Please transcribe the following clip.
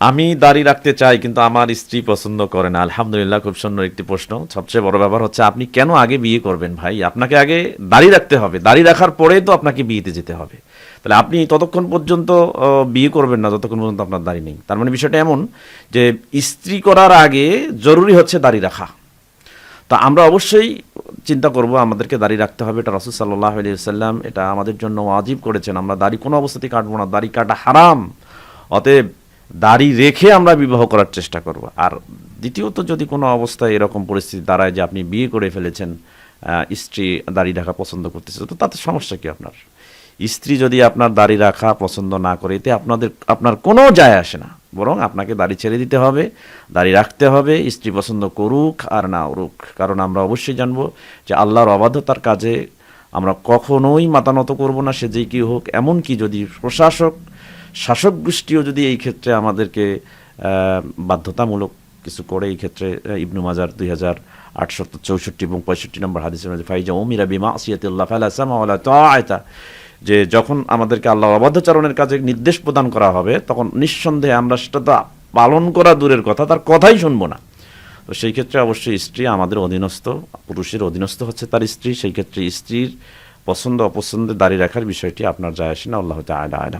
আমি দাড়ি রাখতে চাই, কিন্তু আমার স্ত্রী পছন্দ করে না। আলহামদুলিল্লাহ, খুব সুন্দর একটি প্রশ্ন। সবচেয়ে বড় ব্যাপার হচ্ছে, আপনি কেন আগে বিয়ে করবেন ভাই? আপনাকে আগে দাড়ি রাখতে হবে। দাড়ি রাখার পরে তো আপনাকে বিয়েতে যেতে হবে। তাহলে আপনি ততক্ষণ পর্যন্ত বিয়ে করবেন না, যতক্ষণ পর্যন্ত আপনার দাড়ি নেই। তার মানে বিষয়টা এমন যে, স্ত্রী করার আগে জরুরি হচ্ছে দাড়ি রাখা। তা আমরা অবশ্যই চিন্তা করব, আমাদেরকে দাড়ি রাখতে হবে। এটা রসুল সাল্লাহ সাল্লাম এটা আমাদের জন্য ওয়াজিব করেছেন। আমরা দাড়ি কোনো অবস্থাতেই কাটবো না। দাড়ি কাটা হারাম। অতএব দাড়ি রেখে আমরা বিবাহ করার চেষ্টা করব। আর দ্বিতীয়ত যদি কোনো অবস্থায় এরকম পরিস্থিতি দাঁড়ায় যে আপনি বিয়ে করে ফেলেছেন স্ত্রী দাড়ি রাখা পছন্দ করতেছে, তো তাতে সমস্যা কি আপনার? স্ত্রী যদি আপনার দাড়ি রাখা পছন্দ না করে, এতে আপনাদের, আপনার কোনো যায় আসে না। বরং আপনাকে দাড়ি ছেড়ে দিতে হবে, দাড়ি রাখতে হবে, স্ত্রী পছন্দ করুক আর না করুক কারণ আমরা অবশ্যই জানব যে আল্লাহর অবাধ্যতার কাজে আমরা কখনোই মাতানত করব না, সে যেই কি হোক। এমনকি যদি প্রশাসক শাসক গোষ্ঠীও যদি এই ক্ষেত্রে আমাদেরকে বাধ্যতামূলক কিছু করে, এই ক্ষেত্রে ইবনু মাজার দুই হাজার আটশত চৌষট্টি এবং পঁয়ষট্টি নম্বর হাদিসের মধ্যে, ফাইজা ওমিরা বিমা আসিয়াতুল্লাহ ফালা সামাওয়ালা তাআতা যে যখন আমাদেরকে আল্লাহ অবাধ্যচারণের কাজে নির্দেশ প্রদান করা হবে, তখন নিঃসন্দেহে আমরা সেটা তো পালন করা দূরের কথা, তার কথাই শুনব না। তো সেই ক্ষেত্রে অবশ্যই স্ত্রী আমাদের অধীনস্থ, পুরুষের অধীনস্থ হচ্ছে তার স্ত্রী, সেই ক্ষেত্রে স্ত্রীর পছন্দ অপছন্দে দাঁড়িয়ে রাখার বিষয়টি আপনার যায় আসে না, আল্লাহ তাআলা আলাম।